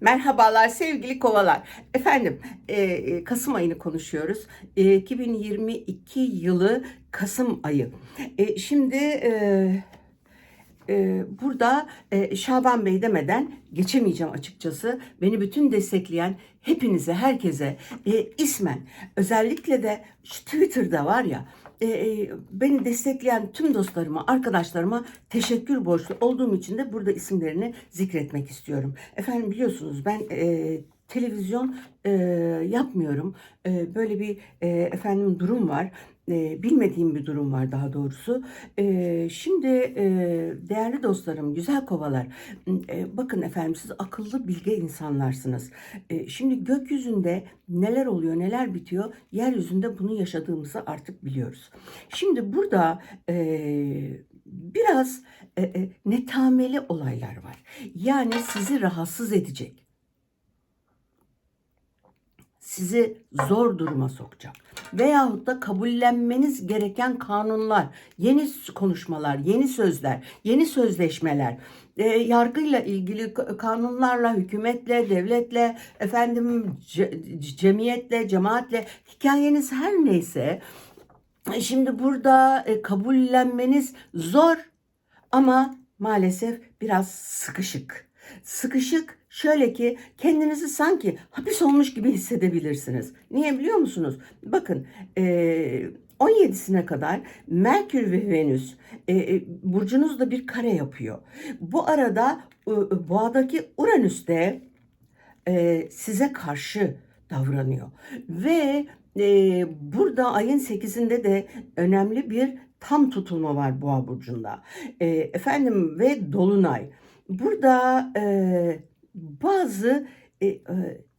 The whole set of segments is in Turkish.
Merhabalar sevgili kovalar. Efendim e, e, Kasım ayını konuşuyoruz. E, 2022 yılı Kasım ayı. E, şimdi e, e, burada e, Şaban Bey demeden geçemeyeceğim açıkçası. Beni bütün destekleyen hepinize, herkese e, ismen özellikle de şu Twitter'da var ya e, e, beni destekleyen tüm dostlarıma, arkadaşlarıma teşekkür borçlu olduğum için de burada isimlerini zikretmek istiyorum. Efendim biliyorsunuz ben e, televizyon e, yapmıyorum. E, böyle bir e, efendim durum var. E, bilmediğim bir durum var daha doğrusu. E, şimdi e, değerli dostlarım, güzel kovalar. e, bakın efendim siz akıllı bilge insanlarsınız. E, şimdi gökyüzünde neler oluyor, neler bitiyor, yeryüzünde bunu yaşadığımızı artık biliyoruz. Şimdi burada e, biraz e, e, netameli olaylar var. Yani sizi rahatsız edecek sizi zor duruma sokacak. Veyahut da kabullenmeniz gereken kanunlar, yeni konuşmalar, yeni sözler, yeni sözleşmeler, e, yargıyla ilgili kanunlarla, hükümetle, devletle, efendim ce- cemiyetle, cemaatle, hikayeniz her neyse, şimdi burada e, kabullenmeniz zor ama maalesef biraz sıkışık. Sıkışık şöyle ki kendinizi sanki hapis olmuş gibi hissedebilirsiniz. Niye biliyor musunuz? Bakın eee 17'sine kadar Merkür ve Venüs e, burcunuzda bir kare yapıyor. Bu arada e, boğadaki Uranüs de e, size karşı davranıyor. Ve e, burada ayın 8'inde de önemli bir tam tutulma var Boğa burcunda. E, efendim ve dolunay. Burada e, bazı e, e,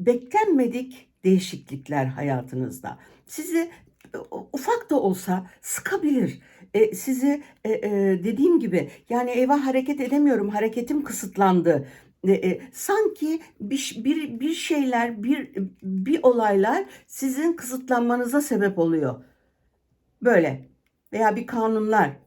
beklenmedik değişiklikler hayatınızda. Sizi e, ufak da olsa sıkabilir. E, sizi e, e, dediğim gibi yani eyvah hareket edemiyorum, hareketim kısıtlandı. E, e, sanki bir, bir bir şeyler, bir bir olaylar sizin kısıtlanmanıza sebep oluyor. Böyle veya bir kanunlar.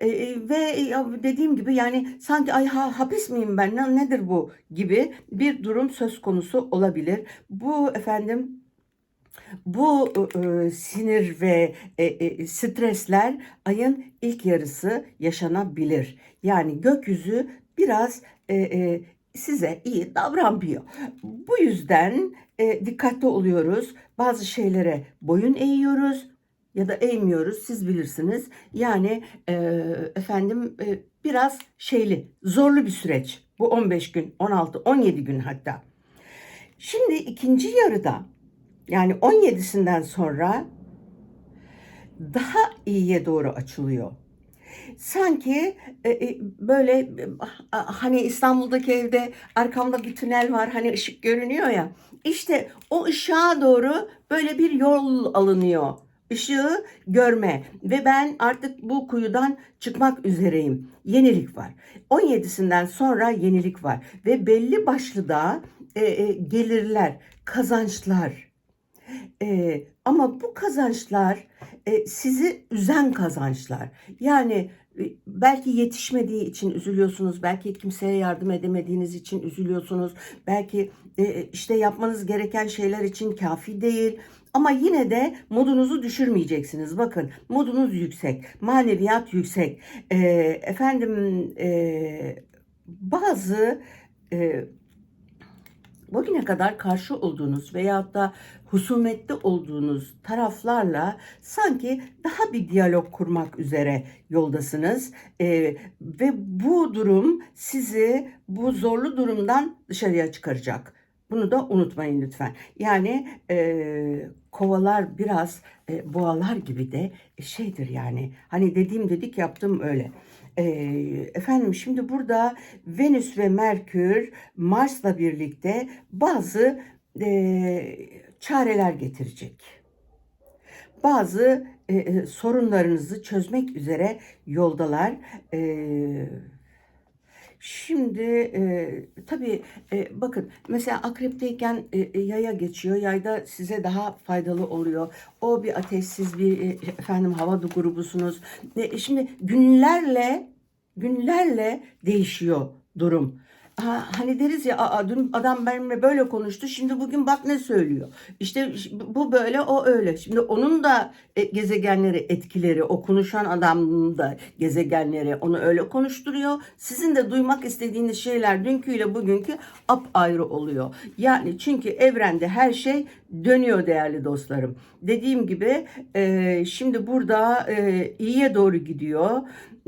E, e, ve e, dediğim gibi yani sanki ay ha, hapis miyim ben ne, nedir bu gibi bir durum söz konusu olabilir. Bu efendim bu e, sinir ve e, e, stresler ayın ilk yarısı yaşanabilir. Yani gökyüzü biraz e, e, size iyi davranmıyor. Bu yüzden e, dikkatli oluyoruz. Bazı şeylere boyun eğiyoruz ya da eğmiyoruz siz bilirsiniz. Yani e, efendim e, biraz şeyli, zorlu bir süreç. Bu 15 gün, 16, 17 gün hatta. Şimdi ikinci yarıda yani 17'sinden sonra daha iyiye doğru açılıyor. Sanki e, e, böyle e, hani İstanbul'daki evde arkamda bir tünel var hani ışık görünüyor ya. İşte o ışığa doğru böyle bir yol alınıyor. Işığı görme ve ben artık bu kuyudan çıkmak üzereyim. Yenilik var. 17'sinden sonra yenilik var ve belli başlı da e, e, gelirler, kazançlar. E, ama bu kazançlar e, sizi üzen kazançlar. Yani e, belki yetişmediği için üzülüyorsunuz, belki kimseye yardım edemediğiniz için üzülüyorsunuz, belki e, işte yapmanız gereken şeyler için kafi değil. Ama yine de modunuzu düşürmeyeceksiniz. Bakın modunuz yüksek, maneviyat yüksek. E, efendim e, bazı e, bugüne kadar karşı olduğunuz veyahut da husumetli olduğunuz taraflarla sanki daha bir diyalog kurmak üzere yoldasınız Ee, ve bu durum sizi bu zorlu durumdan dışarıya çıkaracak. Bunu da unutmayın lütfen. Yani e, kovalar biraz e, boğalar gibi de şeydir yani. Hani dediğim dedik yaptım öyle. E, efendim şimdi burada Venüs ve Merkür Mars'la birlikte bazı e, çareler getirecek. Bazı e, e, sorunlarınızı çözmek üzere yoldalar. E, Şimdi e, tabii e, bakın mesela akrepteyken e, e, yaya geçiyor. Yayda size daha faydalı oluyor. O bir ateşsiz bir e, efendim hava grubusunuz. E, şimdi günlerle günlerle değişiyor durum. Ha, hani deriz ya Aa, dün adam benimle böyle konuştu şimdi bugün bak ne söylüyor. İşte bu böyle o öyle. Şimdi onun da e, gezegenleri etkileri o konuşan adamın da gezegenleri onu öyle konuşturuyor. Sizin de duymak istediğiniz şeyler dünküyle bugünkü ayrı oluyor. Yani çünkü evrende her şey dönüyor değerli dostlarım. Dediğim gibi e, şimdi burada e, iyiye doğru gidiyor.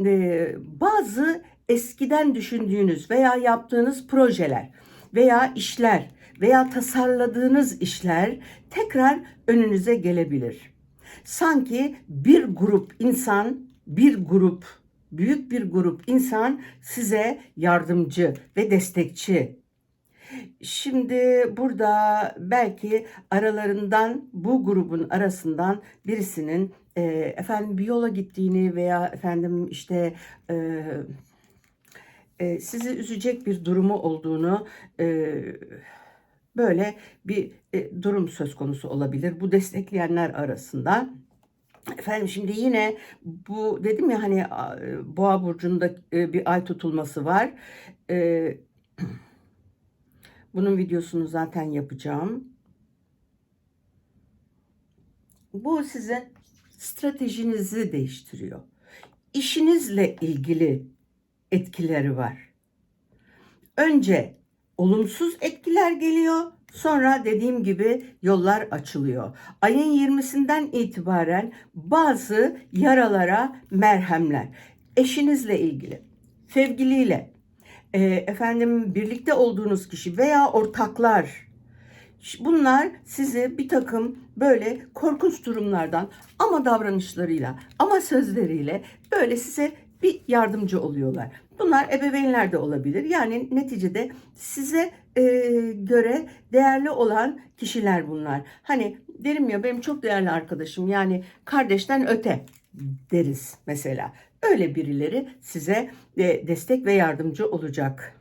E, bazı eskiden düşündüğünüz veya yaptığınız projeler veya işler veya tasarladığınız işler tekrar önünüze gelebilir. Sanki bir grup insan, bir grup, büyük bir grup insan size yardımcı ve destekçi. Şimdi burada belki aralarından bu grubun arasından birisinin e, efendim bir yola gittiğini veya efendim işte e, e, sizi üzecek bir durumu olduğunu e, böyle bir e, durum söz konusu olabilir. Bu destekleyenler arasında. Efendim şimdi yine bu dedim ya hani boğa burcunda e, bir ay tutulması var. E, bunun videosunu zaten yapacağım. Bu sizin stratejinizi değiştiriyor. İşinizle ilgili etkileri var. Önce olumsuz etkiler geliyor. Sonra dediğim gibi yollar açılıyor. Ayın 20'sinden itibaren bazı yaralara merhemler. Eşinizle ilgili, sevgiliyle, e, efendim birlikte olduğunuz kişi veya ortaklar Bunlar sizi bir takım böyle korkunç durumlardan ama davranışlarıyla ama sözleriyle böyle size bir yardımcı oluyorlar. Bunlar ebeveynler de olabilir. Yani neticede size e, göre değerli olan kişiler bunlar. Hani derim ya benim çok değerli arkadaşım yani kardeşten öte deriz mesela. Öyle birileri size e, destek ve yardımcı olacak.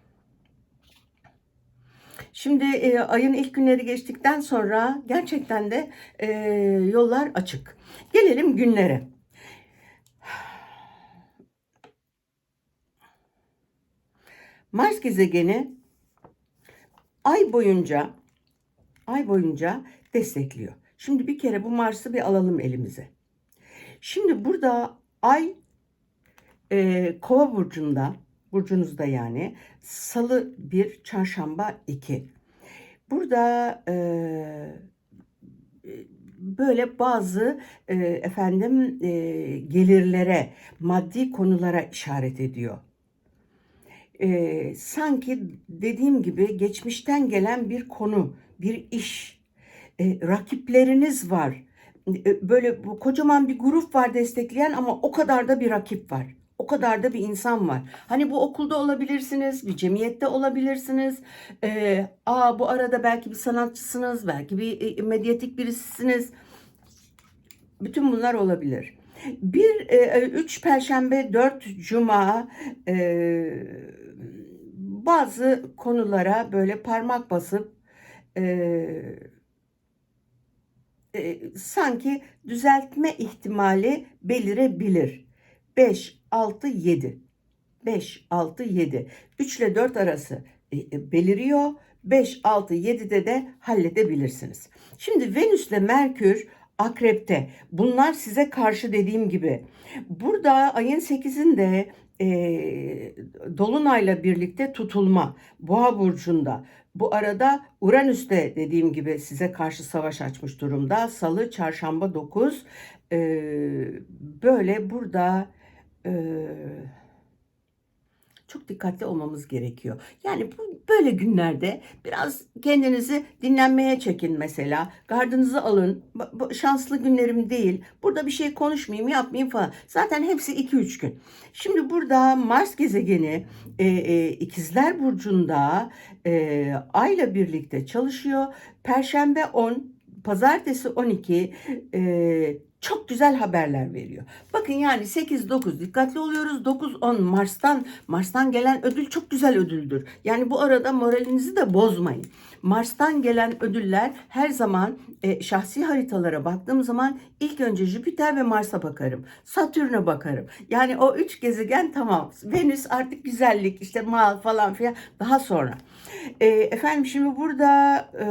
Şimdi e, ayın ilk günleri geçtikten sonra gerçekten de e, yollar açık. Gelelim günlere. Mars gezegeni ay boyunca ay boyunca destekliyor. Şimdi bir kere bu Mars'ı bir alalım elimize. Şimdi burada ay e, Kova burcunda burcunuzda yani Salı bir, Çarşamba iki. Burada e, böyle bazı e, efendim e, gelirlere, maddi konulara işaret ediyor e, sanki dediğim gibi geçmişten gelen bir konu, bir iş, e, rakipleriniz var. E, böyle bu kocaman bir grup var destekleyen ama o kadar da bir rakip var. O kadar da bir insan var. Hani bu okulda olabilirsiniz, bir cemiyette olabilirsiniz. E, aa bu arada belki bir sanatçısınız, belki bir e, medyatik birisisiniz. Bütün bunlar olabilir. Bir, e, üç perşembe, dört cuma, e, bazı konulara böyle parmak basıp e, e, sanki düzeltme ihtimali belirebilir. 5, 6, 7. 5, 6, 7. 3 ile 4 arası e, e, beliriyor. 5, 6, 7'de de halledebilirsiniz. Şimdi Venüs ile Merkür akrepte. Bunlar size karşı dediğim gibi. Burada ayın 8'inde e, Dolunay'la birlikte tutulma Boğa burcunda. Bu arada Uranüs'te dediğim gibi size karşı savaş açmış durumda. Salı, çarşamba 9. E, böyle burada e, çok dikkatli olmamız gerekiyor. Yani bu böyle günlerde biraz kendinizi dinlenmeye çekin mesela. Gardınızı alın. Bu şanslı günlerim değil. Burada bir şey konuşmayayım, yapmayayım falan. Zaten hepsi 2-3 gün. Şimdi burada Mars gezegeni e, e, İkizler burcunda e, Ay'la birlikte çalışıyor. Perşembe 10, Pazartesi 12, e, çok güzel haberler veriyor. Bakın yani 8-9 dikkatli oluyoruz. 9-10 Mars'tan Mars'tan gelen ödül çok güzel ödüldür. Yani bu arada moralinizi de bozmayın. Mars'tan gelen ödüller her zaman e, şahsi haritalara baktığım zaman ilk önce Jüpiter ve Mars'a bakarım. Satürn'e bakarım. Yani o üç gezegen tamam. Venüs artık güzellik işte mal falan filan daha sonra. E, efendim şimdi burada e,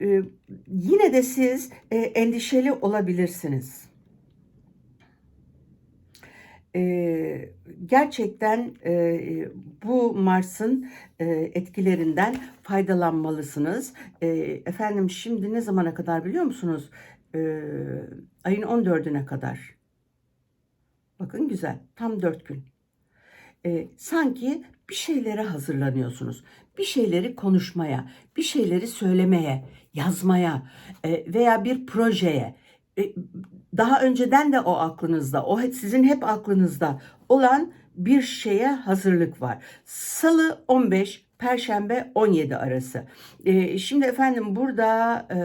e, yine de siz e, endişeli olabilirsiniz. E, gerçekten e, bu Mars'ın e, etkilerinden faydalanmalısınız. E, efendim şimdi ne zamana kadar biliyor musunuz? E, ayın 14'üne kadar. Bakın güzel. Tam 4 gün. E, sanki bir şeylere hazırlanıyorsunuz. Bir şeyleri konuşmaya, bir şeyleri söylemeye, yazmaya e, veya bir projeye. E, daha önceden de o aklınızda, o sizin hep aklınızda olan bir şeye hazırlık var. Salı 15, Perşembe 17 arası. E, şimdi efendim burada e,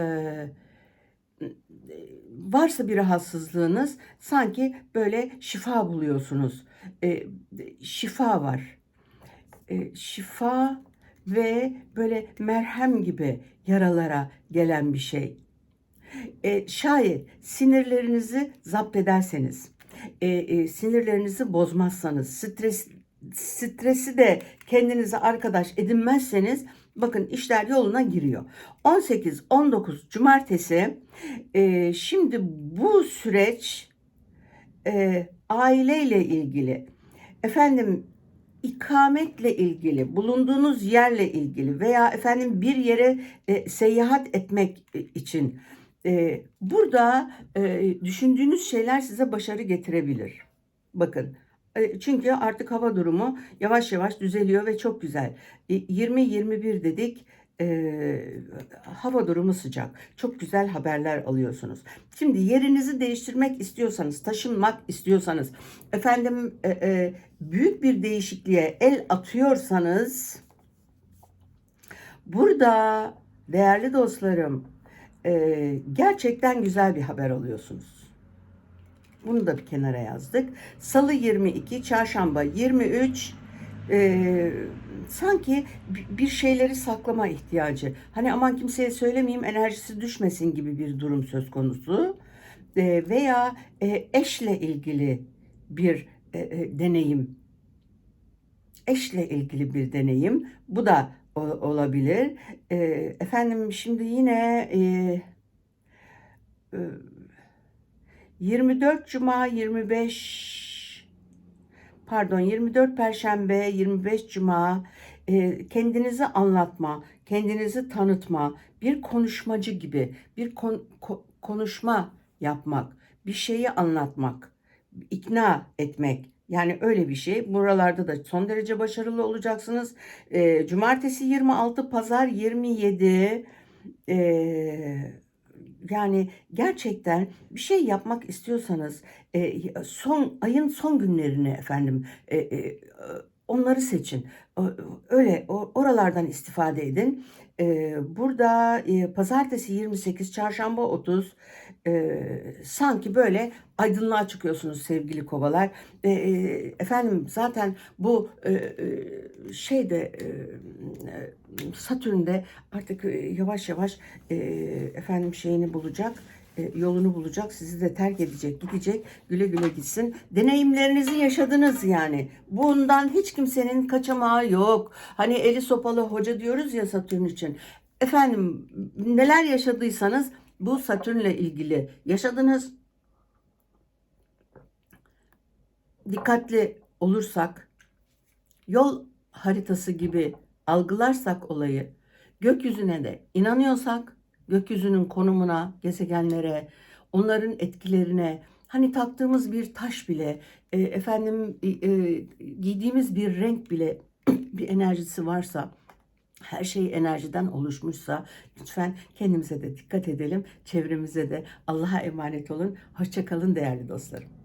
varsa bir rahatsızlığınız sanki böyle şifa buluyorsunuz. E, şifa var. E, şifa ve böyle merhem gibi yaralara gelen bir şey. E, şayet sinirlerinizi zapt ederseniz, e, e, sinirlerinizi bozmazsanız, stres stresi de kendinize arkadaş edinmezseniz bakın işler yoluna giriyor. 18-19 cumartesi e, şimdi bu süreç e, aileyle ilgili efendim ikametle ilgili, bulunduğunuz yerle ilgili veya efendim bir yere e, seyahat etmek için e, burada e, düşündüğünüz şeyler size başarı getirebilir. Bakın çünkü artık hava durumu yavaş yavaş düzeliyor ve çok güzel. E, 20-21 dedik. E, hava durumu sıcak. Çok güzel haberler alıyorsunuz. Şimdi yerinizi değiştirmek istiyorsanız, taşınmak istiyorsanız, efendim e, e, büyük bir değişikliğe el atıyorsanız, burada değerli dostlarım, e, gerçekten güzel bir haber alıyorsunuz. Bunu da bir kenara yazdık. Salı 22, çarşamba 23, e, sanki bir şeyleri saklama ihtiyacı. Hani aman kimseye söylemeyeyim enerjisi düşmesin gibi bir durum söz konusu. E, veya e, eşle ilgili bir e, e, deneyim. Eşle ilgili bir deneyim. Bu da o, olabilir. E, efendim şimdi yine e, e, 24 Cuma 25 pardon 24 Perşembe 25 Cuma e, kendinizi anlatma, kendinizi tanıtma, bir konuşmacı gibi bir kon, ko, konuşma yapmak, bir şeyi anlatmak, ikna etmek. Yani öyle bir şey. Buralarda da son derece başarılı olacaksınız. E, Cumartesi 26, Pazar 27. E, yani gerçekten bir şey yapmak istiyorsanız e, son ayın son günlerini efendim e, e, onları seçin. Öyle oralardan istifade edin. E, burada e, pazartesi 28, çarşamba 30 e, sanki böyle aydınlığa çıkıyorsunuz sevgili kovalar. E, e, efendim zaten bu e, e, şeyde e, Satürn'de artık yavaş yavaş e, efendim şeyini bulacak yolunu bulacak, sizi de terk edecek, gidecek, güle güle gitsin. Deneyimlerinizi yaşadınız yani. Bundan hiç kimsenin kaçamağı yok. Hani eli sopalı hoca diyoruz ya Satürn için. Efendim neler yaşadıysanız bu Satürn'le ilgili yaşadınız. Dikkatli olursak, yol haritası gibi algılarsak olayı, gökyüzüne de inanıyorsak, gökyüzünün konumuna, gezegenlere, onların etkilerine, hani taktığımız bir taş bile, e, efendim e, e, giydiğimiz bir renk bile bir enerjisi varsa, her şey enerjiden oluşmuşsa lütfen kendimize de dikkat edelim, çevremize de Allah'a emanet olun. Hoşçakalın değerli dostlarım.